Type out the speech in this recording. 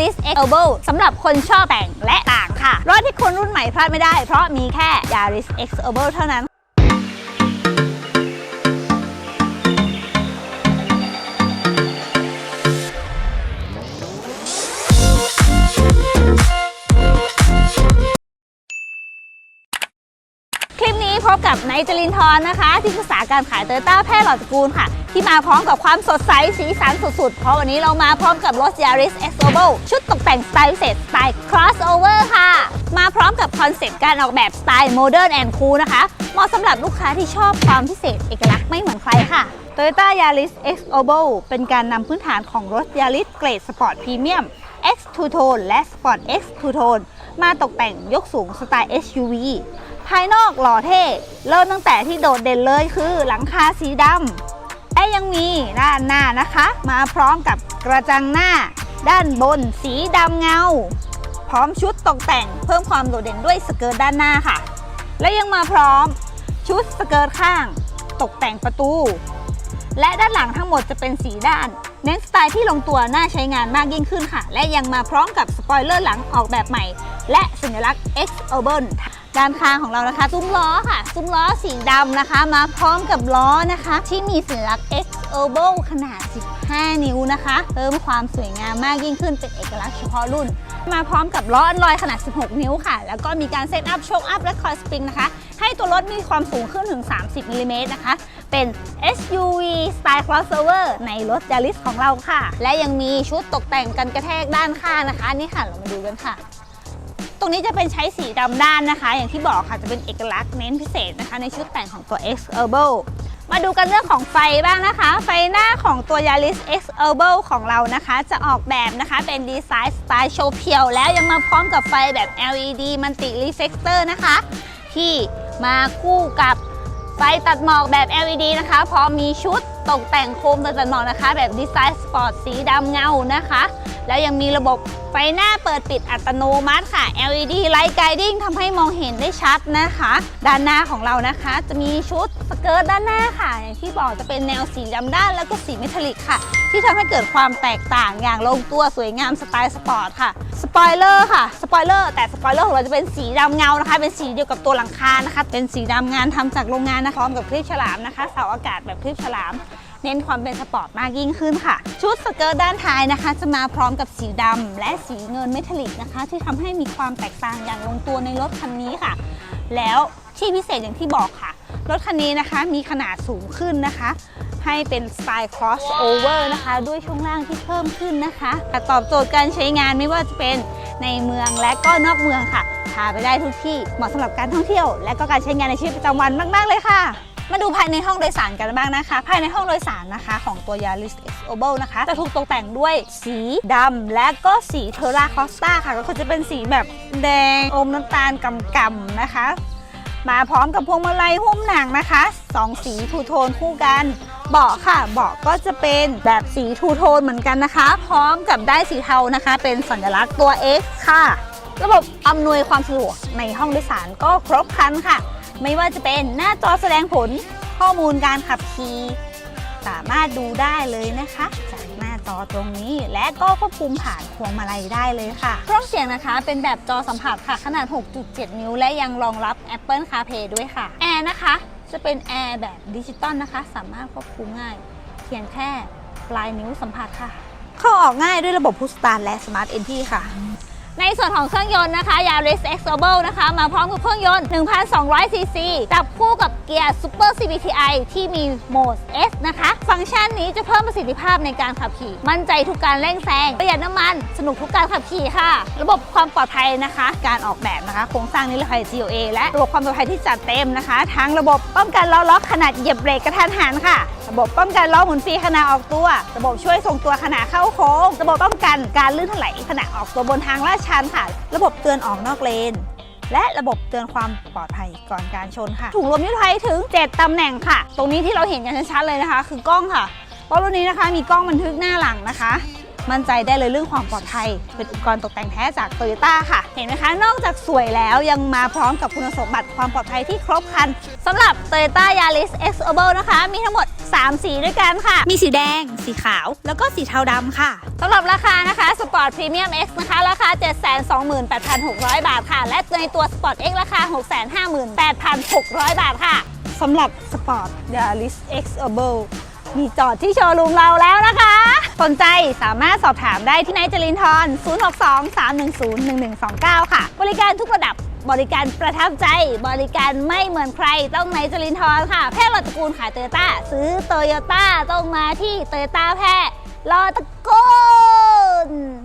Yaris X Turbo สำหรับคนชอบแต่งและต่างค่ะ รถที่คนรุ่นใหม่พลาดไม่ได้ เพราะมีแค่ Yaris X Turbo เท่านั้นคลิปนี้พบกับไนท์จรินทร์นะคะ ที่ปรึกษาการขายโตโยต้าแพร่หลอดตระกูลค่ะ ที่มาพร้อมกับความสดใสสีสันสุดๆ เพราะวันนี้เรามาพร้อมกับรถ Yaris X Turbo ชุดตกแต่งสไตล์พิเศษสไตล์ crossover ค่ะ มาพร้อมกับคอนเซ็ปต์การออกแบบสไตล์ modern and cool นะคะ เหมาะสำหรับลูกค้าที่ชอบความพิเศษเอกลักษณ์ไม่เหมือนใครค่ะ Toyota Yaris X Turbo เป็นการนำพื้นฐานของรถ Yaris เกรดสปอร์ตพรีเมียม X Two Tone และ Sport X Two Tone มาตกแต่งยกสูงสไตล์ SUV ภายนอกหล่อเท่ เริ่มตั้งแต่ที่โดดเด่นเลยคือหลังคาสีดำ และยังมีด้านหน้านะคะ มาพร้อมกับกระจังหน้า ด้านบนสีดำเงา พร้อมชุดตกแต่งเพิ่มความโดดเด่นด้วยสเกิร์ตด้านหน้าค่ะ และยังมาพร้อมชุดสเกิร์ตข้าง ตกแต่งประตู และด้านหลังทั้งหมดจะเป็นสีด้าน เน้นสไตล์ที่ลงตัวน่าใช้งานมากยิ่งขึ้นค่ะ และยังมาพร้อมกับสปอยเลอร์หลังออกแบบใหม่ และสัญลักษณ์ X Urban ด้านข้างของเรานะคะ ซุ้มล้อค่ะ ซุ้มล้อสีดำนะคะ มาพร้อมกับล้อนะคะ ที่มีสัญลักษณ์ X Urban ขนาด 15 นิ้วนะคะ เพิ่มความสวยงามมากยิ่งขึ้นเป็นเอกลักษณ์เฉพาะรุ่น มาพร้อมกับล้ออันลอยขนาด 16 นิ้วค่ะ แล้วก็มีการเซตอัพโชคอัพและคอยสปริงนะคะ ให้ตัวรถมีความสูงขึ้นถึง 30มิลลิเมตรนะคะ เป็น SUV สไตล์ crossover ในรถ Yaris ของเราค่ะ และยังมีชุดตกแต่งกันกระแทกด้านข้างนะคะ นี่ค่ะ เรามาดูกันค่ะ ตรงนี้จะเป็นใช้สีดำด้านนะคะ อย่างที่บอกค่ะจะเป็นเอกลักษณ์เน้นพิเศษนะคะ ในชุดแต่งของตัว X Herbal มาดูกันเรื่องของไฟบ้างนะคะ ไฟหน้าของตัว Yaris X Herbal ของเรานะคะ จะออกแบบนะคะเป็นดีไซน์สไตล์โชว์เพียว แล้วยังมาพร้อมกับไฟแบบ LED Multi Reflector นะคะ ที่มาคู่กับไฟตัดหมอกแบบ LED นะคะ พร้อมมีชุดตกแต่งโคมตัดหมอกนะคะ แบบดีไซน์สปอร์ตสีดำเงานะคะ แล้วยังมีระบบไฟหน้าเปิดปิดอัตโนมัติค่ะ LED Light Guiding ทำให้มองเห็นได้ชัดนะคะ ด้านหน้าของเรานะคะ จะมีชุดสเกิร์ตด้านหน้าค่ะ อย่างที่บอกจะเป็นแนวสีดำด้านแล้วก็สีเมทัลลิกค่ะ ที่ทำให้เกิดความแตกต่างอย่างลงตัวสวยงามสไตล์สปอร์ตค่ะสปอยเลอร์ค่ะสปอยเลอร์แต่สปอยเลอร์ของเราจะเป็นสีดำเงานะคะ เป็นสีเดียวกับตัวหลังคานะคะ เป็นสีดำงานทำจากโรงงานนะพร้อมกับคลิปฉลามนะคะเสาอากาศแบบคลิปฉลาม เน้นความเป็นสปอร์ตมากยิ่งขึ้นค่ะ ชุดสเกิร์ตด้านท้ายนะคะ จะมาพร้อมกับสีดำและสีเงินเมทัลลิกนะคะ ที่ทำให้มีความแตกต่างอย่างลงตัวในรถคันนี้ค่ะ แล้วที่พิเศษอย่างที่บอกค่ะ รถคันนี้นะคะมีขนาดสูงขึ้นนะคะ ให้เป็นสไตล์ crossover นะคะ ด้วยช่วงล่างที่เพิ่มขึ้นนะคะตอบโจทย์การใช้งานไม่ว่าจะเป็นในเมืองและก็นอกเมืองค่ะพาไปได้ทุกที่เหมาะสำหรับการท่องเที่ยว และก็การใช้งานในชีวิตประจำวันมาก ๆ เลยค่ะ มาดูภายในห้องโดยสารกันบ้างนะคะ ภายในห้องโดยสารนะคะ ของตัว Yaris X Oval นะคะ จะถูกตกแต่งด้วยสีดำและก็สีเทอร่าคอสตาค่ะ ก็คือจะเป็นสีแบบแดงอมน้ำตาลกำๆนะคะ มาพร้อมกับพวงมาลัยหุ้มหนังนะคะสองสีทูโทนคู่กันเบาะค่ะเบาะก็จะเป็นแบบสีทูโทนเหมือนกันนะคะ พร้อมกับได้สีเทานะคะ เป็นสัญลักษณ์ตัว X ค่ะ ระบบอำนวยความสะดวกในห้องโดยสารก็ครบครันค่ะ ไม่ว่าจะเป็นหน้าจอแสดงผลข้อมูลการขับขี่สามารถดูได้เลยนะคะ จากหน้าจอตรงนี้และก็ควบคุมผ่านพวงมาลัยได้เลยค่ะเครื่องเสียงนะคะ เป็นแบบจอสัมผัสค่ะขนาด 6.7 นิ้ว และยังรองรับ Apple CarPlay ด้วยค่ะแอร์นะคะ จะเป็นแอร์แบบดิจิตอลนะคะ สามารถควบคุมง่าย เพียงแค่ปลายนิ้วสัมผัสค่ะ เข้าออกง่ายด้วยระบบพุชสตาร์และ Smart Entry ค่ะ ในส่วนของเครื่องยนต์นะคะ Yaris X Turbo นะคะ มาพร้อมกับเครื่องยนต์ 1,200 ซีซีจับคู่กับเกียร์ Super CVTi ที่มีโหมด S นะคะ ฟังก์ชันนี้จะเพิ่มประสิทธิภาพในการขับขี่ มั่นใจทุกการเร่งแซง ประหยัดน้ำมัน สนุกทุกการขับขี่ค่ะ ระบบความปลอดภัยนะคะ การออกแบบนะคะ โครงสร้างนิรภัย GOA และระบบความปลอดภัยที่จัดเต็มนะคะ ทั้งระบบป้องกันล้อล็อกขนาดเหยียบเบรกกระทันหันค่ะ ระบบป้องกันล้อหมุนฟรีขณะออกตัว ระบบช่วยทรงตัวขณะเข้าโค้ง ระบบป้องกันการลื่นถลายขณะออกตัวบนทางลาดชันค่ะ ระบบเตือนออกนอกเลน และระบบเตือนความปลอดภัยก่อนการชนค่ะ ถุงลมนิรภัยถึง 7ตำแหน่งค่ะ ตรงนี้ที่เราเห็นกันชัดๆเลยนะคะ คือกล้องค่ะเพราะรุ่นนี้นะคะมีกล้องบันทึกหน้าหลังนะคะ มั่นใจได้เลยเรื่องความปลอดภัย เป็นอุปกรณ์ตกแต่งแท้จากโตโยต้าค่ะ เห็นไหมคะ นอกจากสวยแล้วยังมาพร้อมกับคุณสมบัติความปลอดภัยที่ครบครันสำหรับ Toyota Yaris X Urban นะคะ มีทั้งหมด 3 สีด้วยกันค่ะ มีสีแดง สีขาว แล้วก็สีเทาดำค่ะสำหรับราคานะคะ Sport Premium X นะคะ ราคา 728,600 บาทค่ะ และในตัว Sport X ราคา 658,600 บาทค่ะสำหรับ Sport Yaris X Urban มีจอดที่โชว์รูมเราแล้วนะคะ สนใจสามารถสอบถามได้ที่นายจรินทร์062-310-1129 ค่ะ บริการทุกระดับบริการประทับใจ บริการไม่เหมือนใคร ต้องนายจรินทร์ค่ะ แพทย์รอตระกูลขายโตโยต้า ซื้อโตโยต้าต้องมาที่โตโยต้าแพทย์รอตระกู